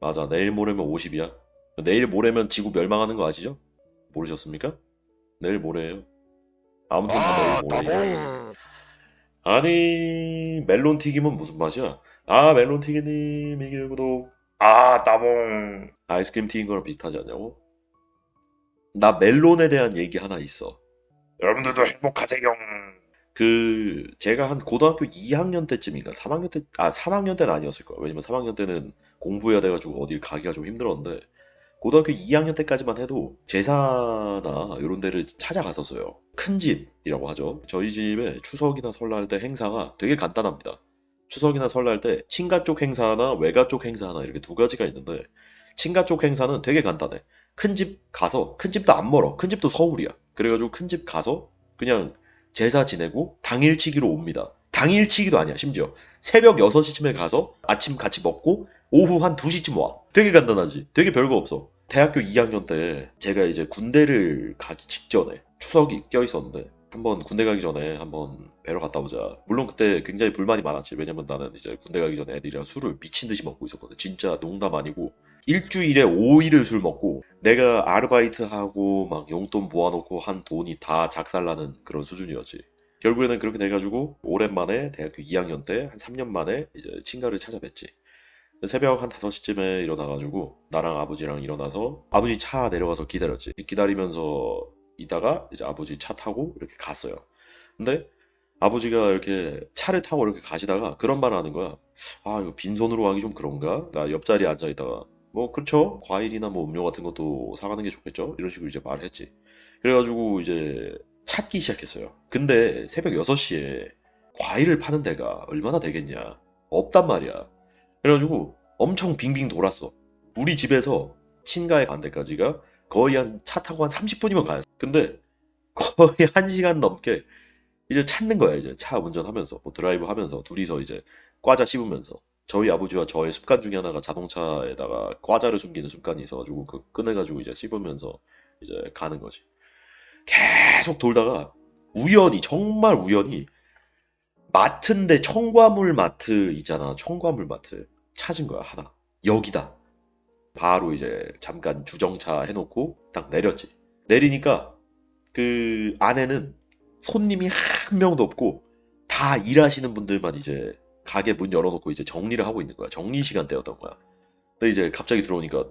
맞아. 내일 모레면 50이야. 내일 모레면 지구 멸망하는 거 아시죠? 모르셨습니까? 내일 모레예요. 아무튼 다 내일 모레예요. 아니 멜론 튀김은 무슨 맛이야? 아 멜론 튀김님 이길 구독. 아 따봉. 아이스크림 튀긴 거랑 비슷하지 않냐고? 나 멜론에 대한 얘기 하나 있어. 여러분들도 행복하세요. 그 제가 한 고등학교 2학년 때쯤인가 3학년 때 아 3학년 때는 아니었을 거야. 왜냐면 3학년 때는 공부해야 돼가지고 어딜 가기가 좀 힘들었는데 고등학교 2학년 때까지만 해도 제사나 이런 데를 찾아갔었어요. 큰 집이라고 하죠. 저희 집에 추석이나 설날 때 행사가 되게 간단합니다. 추석이나 설날 때 친가 쪽 행사나 외가 쪽 행사 하나 이렇게 두 가지가 있는데 친가 쪽 행사는 되게 간단해. 큰 집 가서 큰 집도 안 멀어. 큰 집도 서울이야. 그래가지고 큰 집 가서 그냥 제사 지내고 당일치기로 옵니다. 당일치기도 아니야, 심지어. 새벽 6시쯤에 가서 아침 같이 먹고 오후 한 2시쯤 와. 되게 간단하지. 되게 별거 없어. 대학교 2학년 때 제가 이제 군대를 가기 직전에 추석이 껴 있었는데 한번 군대 가기 전에 한번 뵈러 갔다 오자. 물론 그때 굉장히 불만이 많았지. 왜냐면 나는 이제 군대 가기 전에 애들이랑 술을 미친 듯이 먹고 있었거든. 진짜 농담 아니고 일주일에 5일을 술 먹고 내가 아르바이트 하고 막 용돈 모아놓고 한 돈이 다 작살나는 그런 수준이었지. 결국에는 그렇게 돼가지고 오랜만에 대학교 2학년 때 한 3년 만에 이제 친가를 찾아뵀지. 새벽 한 5시쯤에 일어나가지고 나랑 아버지랑 일어나서 아버지 차 내려가서 기다렸지. 기다리면서 있다가 이제 아버지 차 타고 이렇게 갔어요. 근데 아버지가 이렇게 차를 타고 이렇게 가시다가 그런 말을 하는 거야. 아, 이거 빈손으로 가기 좀 그런가? 나 옆자리에 앉아 있다가 뭐 그렇죠. 과일이나 뭐 음료 같은 것도 사가는 게 좋겠죠. 이런 식으로 이제 말을 했지. 그래가지고 이제 찾기 시작했어요. 근데 새벽 6시에 과일을 파는 데가 얼마나 되겠냐? 없단 말이야. 그래가지고 엄청 빙빙 돌았어. 우리 집에서 친가에 간 데까지가 거의 한 차 타고 한 30분이면 가요. 근데 거의 1시간 넘게 이제 찾는 거야, 이제 차 운전하면서, 뭐 드라이브 하면서, 둘이서 이제 과자 씹으면서. 저희 아버지와 저의 습관 중에 하나가 자동차에다가 과자를 숨기는 습관이 있어가지고 그 꺼내가지고 이제 씹으면서 이제 가는 거지. 계속 돌다가 우연히 정말 우연히 마트인데 청과물 마트 있잖아. 청과물 마트 찾은 거야 하나. 여기다. 바로 이제 잠깐 주정차 해놓고 딱 내렸지. 내리니까 그 안에는 손님이 한 명도 없고 다 일하시는 분들만 이제 가게 문 열어놓고 이제 정리를 하고 있는 거야. 정리 시간대였던 거야. 근데 이제 갑자기 들어오니까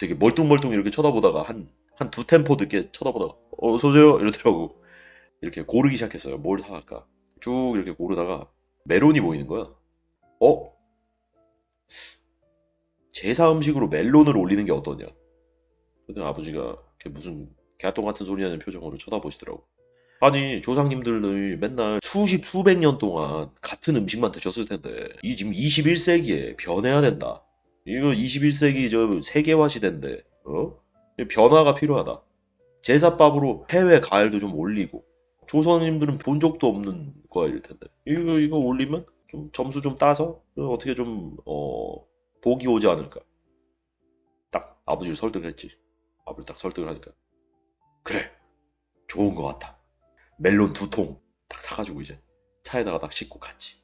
되게 멀뚱멀뚱 이렇게 쳐다보다가 한, 한 두 템포 늦게 쳐다보다가 어, 어서오세요 이러더라고. 이렇게 고르기 시작했어요. 뭘 사갈까. 쭉 이렇게 고르다가 메론이 보이는 거야. 어? 제사 음식으로 멜론을 올리는 게 어떠냐. 근데 아버지가 무슨 개똥 같은 소리 하는 표정으로 쳐다보시더라고. 아니 조상님들은 맨날 수십 수백 년 동안 같은 음식만 드셨을 텐데 이 지금 21세기에 변해야 된다. 이거 21세기 저 세계화 시대인데 어? 변화가 필요하다. 제사밥으로 해외 가을도 좀 올리고 조선님들은 본 적도 없는 과일일 텐데 이거 이거 올리면 좀 점수 좀 따서 어떻게 좀 어, 복이 오지 않을까. 딱 아버지를 설득했지. 아버지 딱 설득을 하니까 그래 좋은 것 같다. 멜론 두 통 딱 사가지고 이제 차에다가 딱 싣고 갔지.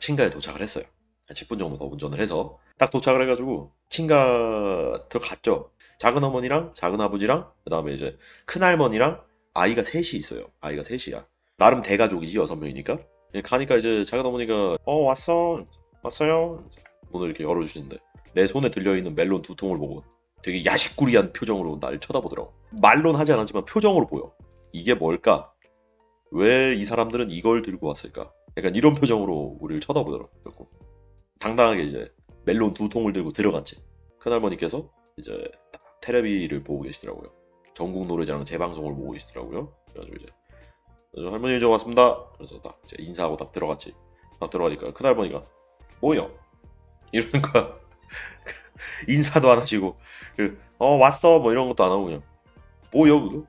친가에 도착을 했어요. 한 10분 정도 더 운전을 해서 딱 도착을 해가지고 친가 들어갔죠. 작은 어머니랑 작은 아버지랑 그다음에 이제 큰 할머니랑 아이가 셋이 있어요. 아이가 셋이야. 나름 대가족이지 여섯 명이니까. 예, 가니까 이제 작은 어머니가 어 왔어 왔어요. 문을 이렇게 열어주시는데 내 손에 들려있는 멜론 두 통을 보고 되게 야식구리한 표정으로 날 쳐다보더라고. 말론 하지 않았지만 표정으로 보여. 이게 뭘까? 왜 이 사람들은 이걸 들고 왔을까? 약간 이런 표정으로 우리를 쳐다보더라고. 당당하게 이제 멜론 두 통을 들고 들어갔지. 큰할머니께서 이제 딱 테레비를 보고 계시더라고요. 전국 노래자랑 재방송을 보고 계시더라고요. 그래가지고 이제 그래서 할머니 저 왔습니다. 그래서 딱 인사하고 딱 들어갔지. 딱 들어가니까 큰 할머니가 뭐요? 이러는 거야. 인사도 안 하시고 그, 어 왔어 뭐 이런 것도 안 하고 그냥 뭐요 그거?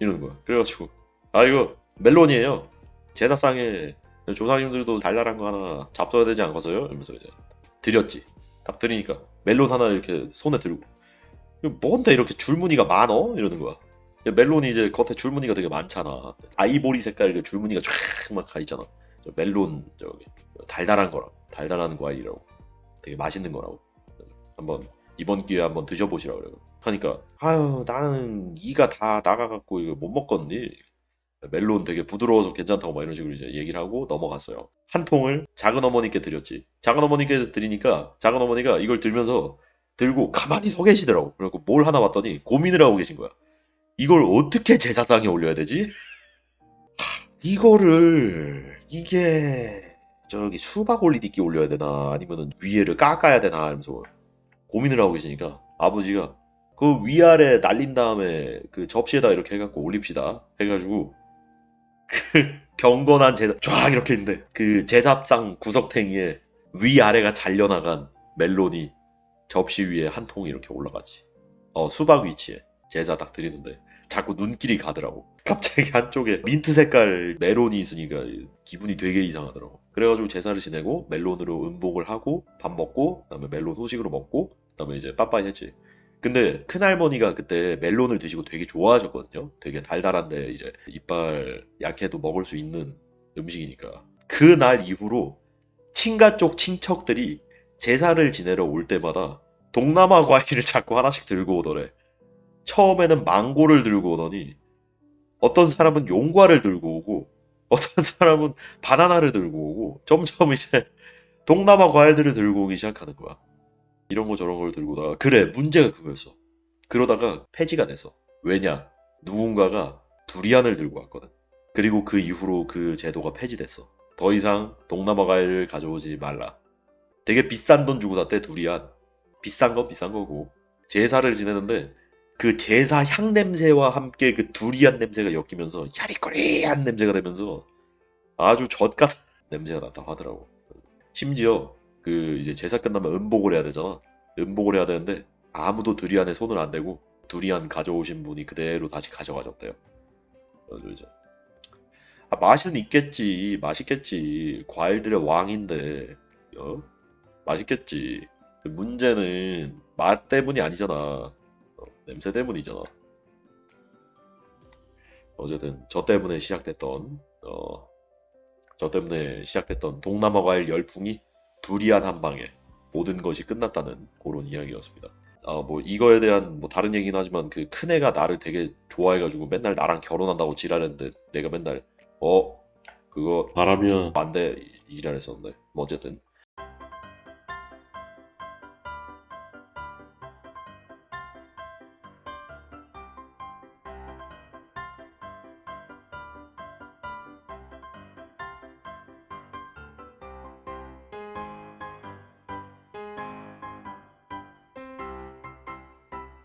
이러는 거야. 그래가지고 아 이거 멜론이에요. 제사상에 조상님들도 달달한 거 하나 잡숴야 되지 않겠어요? 이러면서 이제 드렸지. 딱 드리니까 멜론 하나 이렇게 손에 들고 뭔데 이렇게 줄무늬가 많어? 이러는 거야. 멜론이 이제 겉에 줄무늬가 되게 많잖아. 아이보리 색깔 그 줄무늬가 쫙막 가 있잖아. 저 멜론 저기 달달한 거라고 달달한 과일이라고 되게 맛있는 거라고 한번 이번 기회에 한번 드셔보시라 그래요. 하니까 아유 나는 이가 다 나가갖고 이거 못 먹겠니? 멜론 되게 부드러워서 괜찮다고 막 이런 식으로 이제 얘기를 하고 넘어갔어요. 한 통을 작은 어머니께 드렸지. 작은 어머니께 드리니까 작은 어머니가 이걸 들면서 들고 가만히 서 계시더라고. 그래갖고 뭘 하나 봤더니 고민을 하고 계신 거야. 이걸 어떻게 제사상에 올려야 되지? 이거를 이게 저기 수박 올리디끼 올려야 되나 아니면은 위에를 깎아야 되나 이러면서 고민을 하고 계시니까 아버지가 그 위아래 날린 다음에 그 접시에다 이렇게 해갖고 올립시다 해가지고 그 경건한 제사 쫙 이렇게 있는데 그 제삽상 구석탱이에 위아래가 잘려나간 멜론이 접시 위에 한 통이 이렇게 올라가지 어 수박 위치에 제사 딱 드리는데 자꾸 눈길이 가더라고. 갑자기 한쪽에 민트 색깔 메론이 있으니까 기분이 되게 이상하더라고. 그래가지고 제사를 지내고 멜론으로 음복을 하고 밥 먹고 그다음에 멜론 후식으로 먹고 그다음에 이제 빠빠이 했지. 근데 큰할머니가 그때 멜론을 드시고 되게 좋아하셨거든요. 되게 달달한데 이제 이빨 약해도 먹을 수 있는 음식이니까. 그날 이후로 친가 쪽 친척들이 제사를 지내러 올 때마다 동남아 과일을 자꾸 하나씩 들고 오더래. 처음에는 망고를 들고 오더니 어떤 사람은 용과를 들고 오고 어떤 사람은 바나나를 들고 오고 점점 이제 동남아 과일들을 들고 오기 시작하는 거야. 이런 거 저런 걸 들고 오다가 그래 문제가 그거였어. 그러다가 폐지가 됐어. 왜냐? 누군가가 두리안을 들고 왔거든. 그리고 그 이후로 그 제도가 폐지됐어. 더 이상 동남아 과일을 가져오지 말라. 되게 비싼 돈 주고 샀대 두리안. 비싼 건 비싼 거고 제사를 지내는데 그 제사 향 냄새와 함께 그 두리안 냄새가 엮이면서 야리꼬리한 냄새가 되면서 아주 젖 같은 냄새가 난다 하더라고. 심지어 그 이제 제사 끝나면 음복을 해야 되잖아. 음복을 해야 되는데 아무도 두리안에 손을 안 대고 두리안 가져오신 분이 그대로 다시 가져가셨대요. 이제 아, 맛은 있겠지, 맛있겠지. 과일들의 왕인데, 어? 맛있겠지. 문제는 맛 때문이 아니잖아. 어, 냄새 때문이잖아. 어쨌든 저 때문에 시작됐던 어, 저 때문에 시작됐던 동남아 과일 열풍이 두리안 한 방에 모든 것이 끝났다는 그런 이야기였습니다. 아 뭐 이거에 대한 뭐 다른 얘기긴 하지만 그 큰애가 나를 되게 좋아해가지고 맨날 나랑 결혼한다고 지랄했는데 내가 맨날 어 그거 바라면 안돼 이 지랄했었는데 뭐 어쨌든